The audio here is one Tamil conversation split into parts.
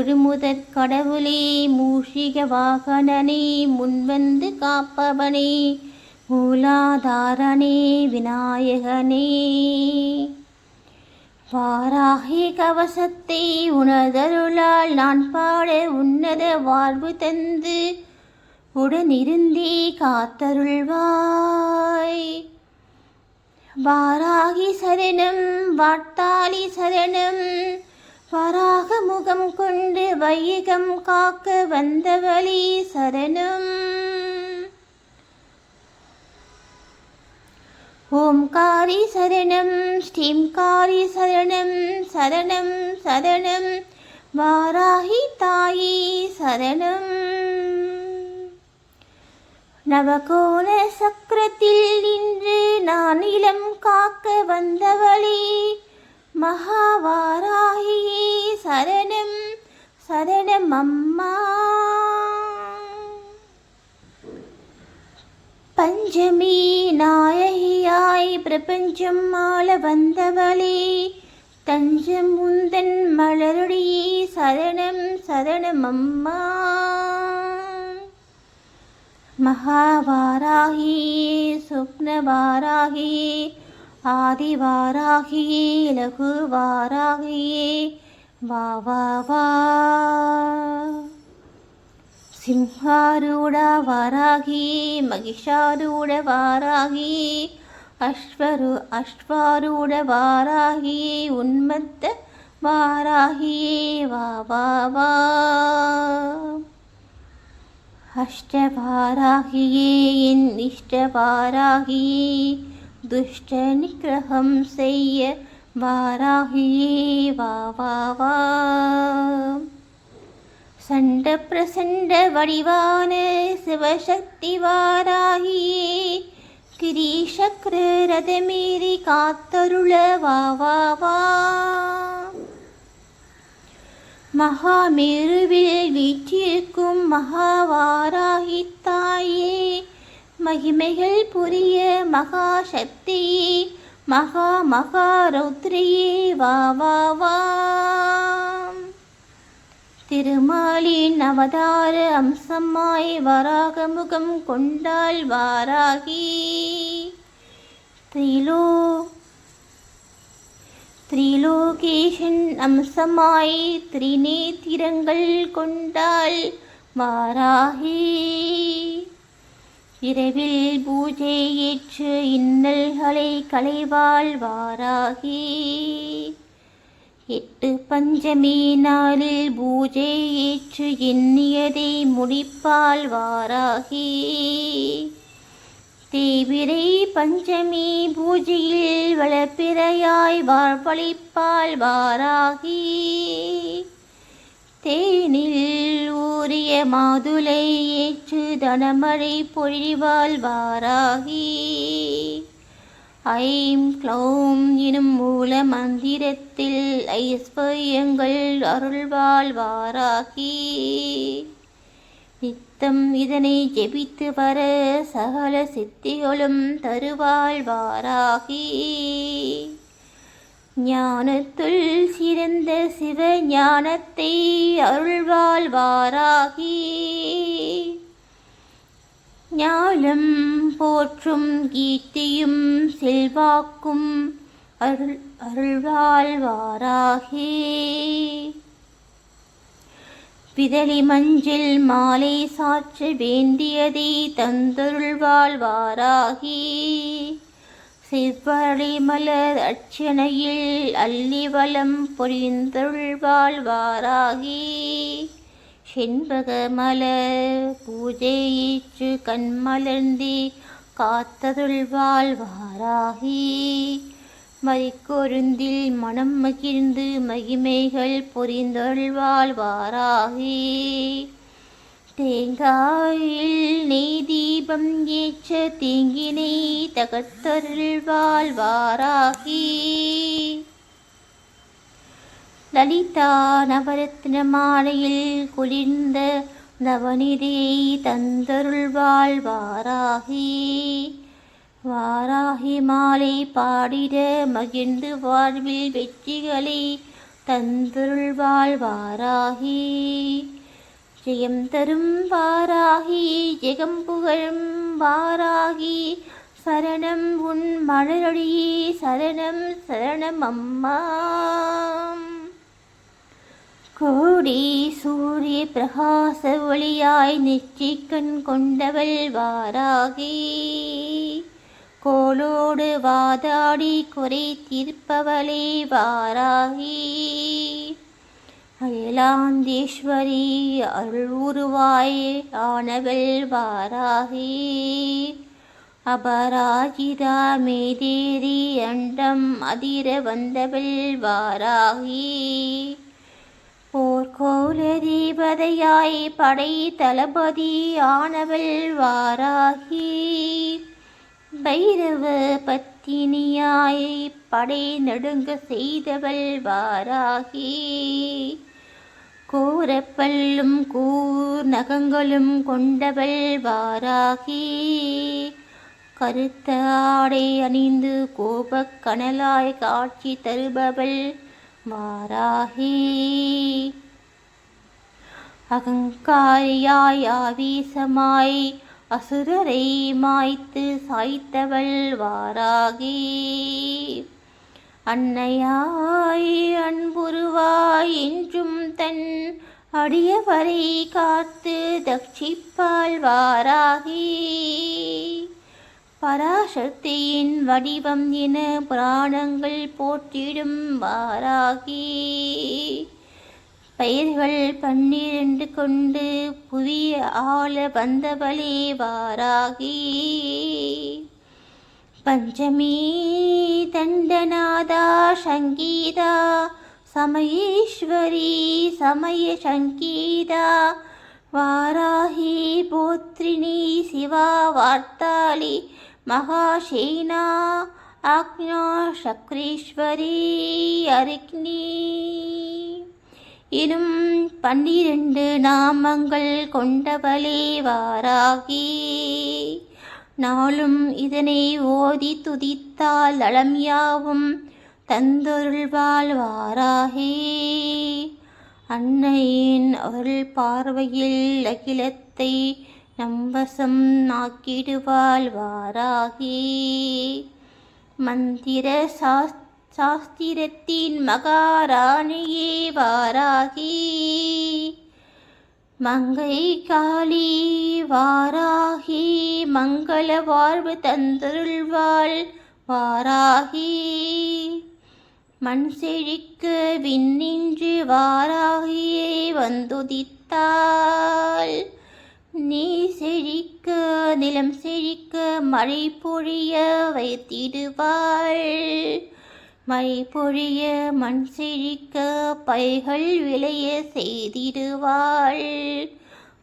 முழுமுதற் கடவுளே மூஷிக வாகனனே முன்வந்து காப்பவனே மூலாதாரனே விநாயகனே. வாராகி கவசத்தை உணர்தருளால் நான் பாட உன்னத வாழ்வு தந்து உடனிருந்தே காத்தருள்வாய். வாராகி சரணம் வாட்டாளி சரணம் வராக முகம் கொண்டு வையகம் காக்க வந்தவழி சரணம். ஓம்காரி சரணம் ஸ்ரீம்காரி சரணம் சரணம் சரணம் வாராகி தாயி சரணம். நவகோண சக்கரத்தில் நின்று நான் இளம் காக்க வந்தவளே மகாவாராகியே சரணம் சரணம் அம்மா பஞ்சமி நாயகியாய் பிரபஞ்சம் ஆள வந்தவளே தஞ்சம் முந்தன் மலருடையே சரணம் சரணம் அம்மா மகாவாராகியே சுப்னவாராகியே ஆதிவாராகியே லகுவாராகியே வா வா வா. சிம்ஹாரூட வாராகியே மகிஷாரூட வாராகியே அஸ்வரு அஸ்வாரூட வாராகியே உன்மத்த வாராகியே. வா வா வா. அஷ்டவாராகியே என் இஷ்டவாராகியே. துஷ்ட நிகிரகம் செய்ய வாராகியே வா வா வா சண்ட பிரசண்ட வடிவான சிவசக்தி வாராகியே கிரீஷக்ர ரதமீறி காத்தருள வா வா வா மகாமேருவில் வீற்றிருக்கும் மகாவாராகி தாயே மகிமைகள் புரிய மகாசக்தியே மகா மகா ரௌத்ரியே வா வா வா. திருமாலின் அவதார அம்சமாய் வராகமுகம் கொண்டாள் வாராகி. திரிலோ திரிலோகேஷன் அம்சமாய் திரிநேத்திரங்கள் கொண்டாள் வாராகி. இரவில் பூஜை ஏற்று இன்னல்களை களைவாள் வாராகி எட்டு பஞ்சமி நாளில் பூஜை ஏற்று எண்ணியதை முடிப்பாள் வாராகி தேவிரை பஞ்சமி பூஜையில் வளப்பிறையாய் வாழ்வழிப்பாள் வாராகி தேனில் ஊறிய மாதுளை ஏற்று தனமழை பொழிவாள் வாராகி. ஐம் க்ளௌம் எனும் மூல மந்திரத்தில் ஐஸ்வர்யங்கள் அருள்வாள் வாராகி. நித்தம் இதனை ஜெபித்து வர சகல சித்திகளும் தருவாள் வாராகி. ஞானத்துள் சிறந்த சிவ ஞானத்தை அருள்வாழ்வாராகி ஞானம் போற்றும் கீர்த்தியும் செல்வாக்கும் அருள் அருள்வாழ்வாராகி பிதலி விதலி மஞ்சில் மாலை சாற்ற வேண்டியதை தந்தருள்வாழ்வாராகி வாராகி செவ்வழி மலர் அர்ச்சனையில் அள்ளி வளம் பொழிந்தருள்வாள் வாராகி செண்பக மலர் பூஜையிற்று கண்மலர்ந்தி காத்தருள்வாள் வாராகி மறிக்கொருந்தில் மனம் மகிழ்ந்து மகிமைகள் பொறிந்தருள்வாள் வாராகி தேங்காயில் நெய் தீபம் ஏற்ற தேங்கினை தகர்த்தருள்வாள் வாராகி லலிதா நவரத்ன மாலையில் குளிர்ந்த நவநிதியை தந்தருள்வாள் வாராகி வாராகி மாலை பாடிட மகிழ்ந்து வாழ்வில் வெற்றிகளை தந்தருள்வாள் வாராகி ஜெயம் தரும் வாராகி ஜெகம் புகழும் வாராகி. சரணம் உன் மலரடியே சரணம் சரணம் அம்மா. கோடி சூரிய பிரகாச ஒளியாய் நெற்றிக்கண் கொண்டவள் வாராகி. கோலோடு வாதாடி குறை தீர்ப்பவளே வாராகி. அயலாந்தீஸ்வரி அருள் உருவாயே ஆனவள் வாராகி. அபராஜிதா மேதேரி அண்டம் அதிர வந்தவள் வாராகி. போர்க்கோல தீபதையாய் படை தளபதி ஆனவள் வாராகி. பைரவ பத்தினியாய் படை நடுங்க செய்தவள் வாராகி. கூரப்பல்லும் கூர் நகங்களும் கொண்டவள் வாராகி. கருத்த ஆடை அணிந்து கோபக் கனலாய் காட்சி தருபவள் வாராகி. அகங்காரியாய் ஆவேசமாய் அசுரரை மாய்த்து சாய்த்தவள் வாராகி. அன்னையாய் அடியவரை காத்து தக்ஷிப்பால் வாராகி. பராசக்தியின் வடிவம் என புராணங்கள் போற்றிடும் வாராகி. பெயர்கள் பன்னிரண்டு கொண்டு புவி ஆள வந்தவளே வாராகி. பஞ்சமி தண்டநாதா சங்கீதா சமயேஸ்வரி சமய சங்கீதா வாராகி போத்ரிணி சிவா வார்த்தாளி மகாசேனா ஆக்ஞா சக்ரீஸ்வரி அரிக்னி. எனும் பன்னிரண்டு நாமங்கள் கொண்டவளே வாராகி. நாளும் இதனை ஓதி துதித்தால் அளம் யாவும். தந்தொருள்வாள் வாராகி அன்னையின் அருள் பார்வையில் அகிலத்தை நம்பசம் நாக்கிடுவாள் வாராகி மந்திர சாஸ் சாஸ்திரத்தின் மகாராணியே வாராகி. மங்கை காளி வாராகி. மங்கள வாழ்வு தந்தருள்வாள் வாராகி மண் செழிக்கு விண்ணின்று வாராகியே வந்துதித்தாள். நீ செழிக்க நிலம் செழிக்க மழை பொழிய வைத்திடுவாள். மழை பொழிய மண் செழிக்க பைகள் விளைய செய்திடுவாள்.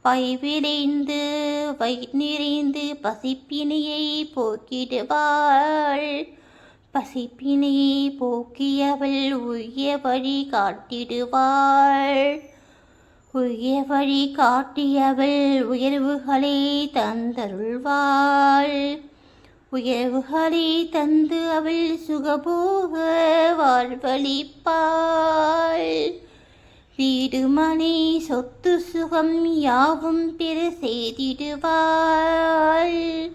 பை விளைந்து வயிற் நிறைந்து பசிப்பினையை போக்கிடுவாள். பசிப்பினையை போக்கியவள் உய்ய வழி காட்டிடுவாள். உய்ய வழி காட்டியவள் உயர்வுகளை தந்தருள்வாள். உயர்வுகளை தந்து அவள் சுகபோக வாழ்வழிப்பாள் வீடு மனை சொத்து சுகம் யாவும் பெற செய்திடுவாள்.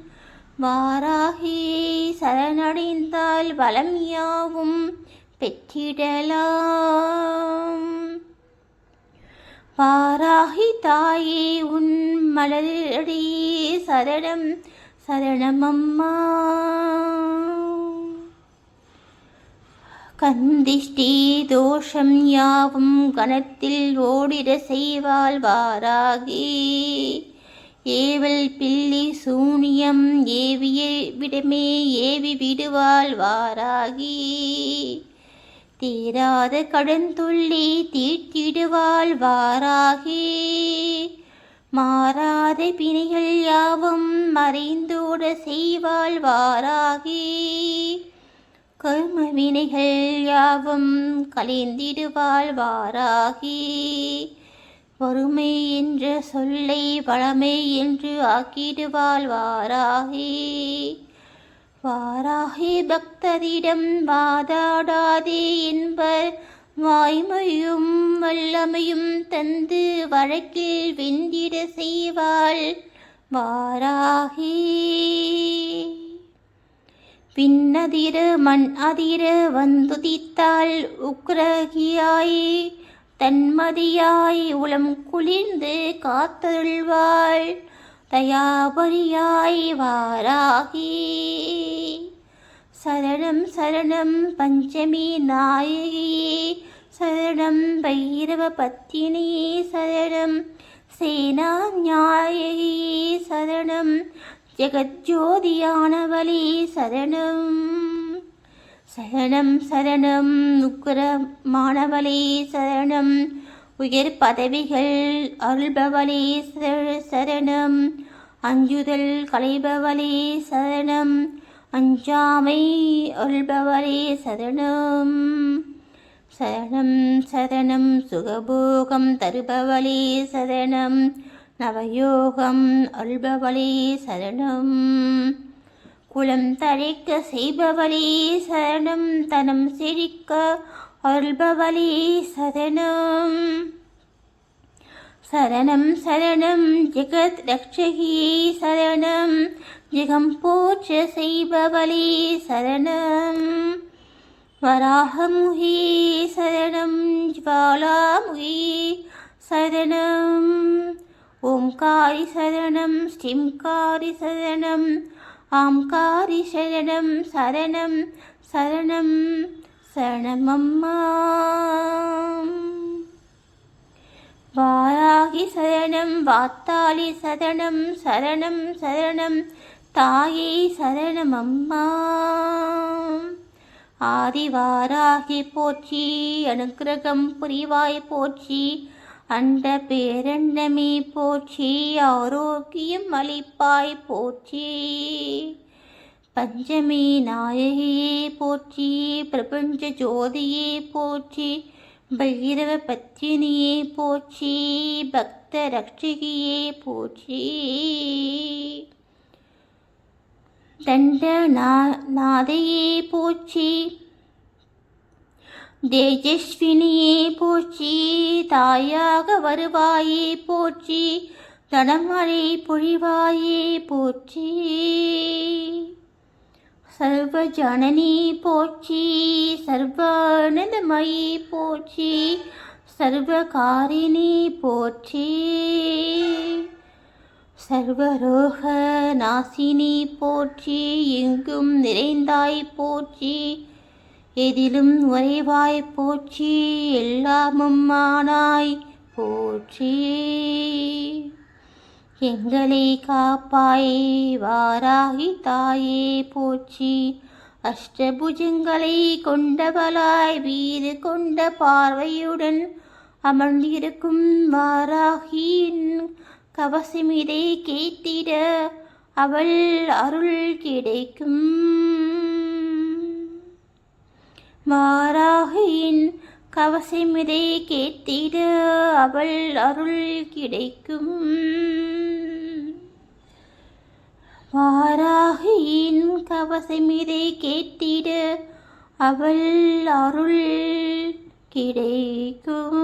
வாராகி சரணடைந்தால் வளம் யாவும் பெற்றிடலாம். வாராகி தாயே உன் மலரடியே சரணம் சரணமம்மா. கந்திஷ்டி தோஷம் யாவும் கணத்தில் ஓடிட செய்வாள் வாராகி. ஏவல் பில்லி சூனியம் ஏவிய விடமே ஏவி விடுவாள் வாராகி. தீராத கடன் துள்ளி தீட்டிடுவாள் வாராகி. மாறாத பிணைகள் யாவும் மறைந்தோட செய்வாள் வாராகி. கர்ம வினைகள் யாவும் கலைந்திடுவாள் வாராகி. வறுமை என்ற சொல்லை பழமை என்று ஆக்கிடுவாள் வாராகி. வாராகி பக்தரிடம் வாதாடாதே என்பர் வாய்மையும் வல்லமையும் தந்து வழக்கில் வெந்திட செய்வாள் வாராகி. பின்னதிர மண் அதிர வந்துதித்தாள் உக்ரகியாயே. தன்மதியாய் உளம் குளிர்ந்து காத்தருள்வாள். தயாபரியாய் வாராகி. சரணம் சரணம் பஞ்சமி நாயகி. சரணம் பைரவ பத்தினி. சரணம் சேனா ஞாயகி. சரணம் ஜெகஜோதியானவளி சரணம். சரணம் சரணம். உக்கிரமானவளே சரணம். உயர் பதவிகள் அருள்பவளே சரணம். அஞ்சுதல் களைபவளே சரணம். அஞ்சாமை அருள்பவளே சரணம். சரணம் சரணம். சுகபோகம் தருபவளே சரணம். நவயோகம் அருள்பவளே சரணம். குளம் தரைக்க செய்பவளே சரணம் தனம் செழிக்க அருள்பவளே சரணம். சரணம் சரணம் ஜெகத் ரக்ஷகி சரணம் ஜெகம் போற்ற செய்பவளே சரணம். வராகமுகி சரணம் ஜ்வாலாமுகி சரணம். ஓம்காரி சரணம் ஸ்ரீம்காரி சரணம் ஆம்காரி சரணம் சரணம் சரணம் சரணமம்மா. வாராகி சரணம் வாத்தாளி சரணம் சரணம் சரணம் தாயே சரணம் அம்மா ஆதிவாராகி போற்றி அனுக்கிரகம் புரிவாய் போற்றி அந்த பேரண்டமே போற்றி ஆரோக்கியம் அளிப்பாய் போற்றி. பஞ்சமி நாயகியே போற்றி பிரபஞ்ச ஜோதியே போற்றி பைரவ பத்தினியே போற்றி பக்த ரட்சகியே போற்றி. தண்ட நா- நாதையே போற்றி தேஜஸ்வினியே போற்றி தாயாக வருவாயே போற்றி தடமழை பொழிவாயே போற்றி. சர்வ ஜனனி போற்றி சர்வானந்தமயி போற்றி சர்வகாரிணி போற்றி. சர்வரோக நாசினி போற்றி எங்கும் நிறைந்தாய் போற்றி. எதிலும் உறைவாய் போற்றி எல்லாமும் ஆனாய் போற்றி. எங்களை காப்பாய் வாராகி தாயே போற்றி. அஷ்டபுஜங்களை கொண்டவளாய் வீறு கொண்ட பார்வையுடன் அமர்ந்திருக்கும் வாராகியின் கவசமிதை கேத்திட அவள் அருள் கிடைக்கும். வாராகியின் கவசமிதை கேத்திட அவள் அருள் கிடைக்கும். வாராகியின் கவசமிதை கேட்டிட அவள் அருள் கிடைக்கும்.